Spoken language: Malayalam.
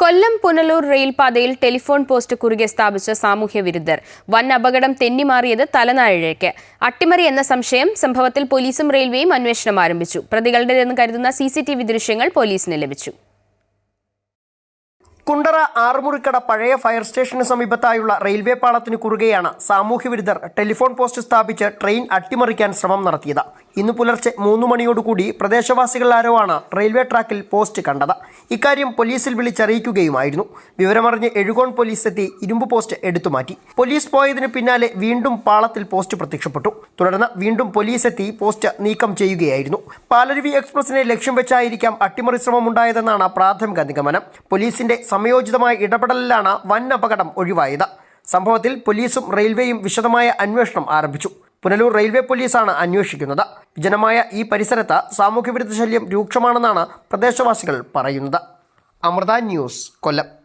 കൊല്ലം പുനലൂർ റെയിൽപാതയിൽ ടെലിഫോൺ പോസ്റ്റ് കുറുകെ സ്ഥാപിച്ച സാമൂഹ്യ വിരുദ്ധർ. വൻ അപകടം തെന്നിമാറിയത് തലനാഴിഴയ്ക്ക്. അട്ടിമറി എന്ന സംശയം സംഭവത്തിൽ പോലീസും റെയിൽവേയും അന്വേഷണം ആരംഭിച്ചു. പ്രതികളുടേതെന്ന് കരുതുന്ന സി ദൃശ്യങ്ങൾ പോലീസിന് ലഭിച്ചു. കുണ്ടറ ആറുമുറിക്കട പഴയ ഫയർ സ്റ്റേഷന് സമീപത്തായുള്ള റെയിൽവേ പാളത്തിന് കുറുകെയാണ് സാമൂഹ്യവിരുദ്ധർ ടെലിഫോൺ പോസ്റ്റ് സ്ഥാപിച്ച് ട്രെയിൻ അട്ടിമറിക്കാൻ ശ്രമം നടത്തിയത്. ഇന്ന് പുലർച്ചെ മൂന്ന് മണിയോടുകൂടി പ്രദേശവാസികൾ ആരോവാണ് റെയിൽവേ ട്രാക്കിൽ പോസ്റ്റ് കണ്ടത്. ഇക്കാര്യം പോലീസിൽ വിളിച്ചറിയിക്കുകയുമായിരുന്നു. വിവരമറിഞ്ഞ് എഴുകോൺ പോലീസ് എത്തി ഇരുമ്പ് പോസ്റ്റ് എടുത്തുമാറ്റി പോലീസ് പോയതിന് പിന്നാലെ വീണ്ടും പാളത്തിൽ പോസ്റ്റ് പ്രത്യക്ഷപ്പെട്ടു. തുടർന്ന് വീണ്ടും പോലീസ് എത്തി പോസ്റ്റ് നീക്കം ചെയ്യുകയായിരുന്നു. പാലരുവി എക്സ്പ്രസിനെ ലക്ഷ്യം വെച്ചായിരിക്കാം അട്ടിമറി ശ്രമം ഉണ്ടായതെന്നാണ് പ്രാഥമിക നിഗമനം. പോലീസിന്റെ സമയോചിതമായ ഇടപെടലിലാണ് വൻ അപകടം ഒഴിവായത്. സംഭവത്തിൽ പോലീസും റെയിൽവേയും വിശദമായ അന്വേഷണം ആരംഭിച്ചു. പുനലൂർ റെയിൽവേ പോലീസാണ് അന്വേഷിക്കുന്നത്. വിജനമായ ഈ പരിസരത്ത് സാമൂഹ്യവിരുദ്ധ ശല്യം രൂക്ഷമാണെന്നാണ് പ്രദേശവാസികൾ പറയുന്നത്. അമൃത ന്യൂസ് കൊല്ലം.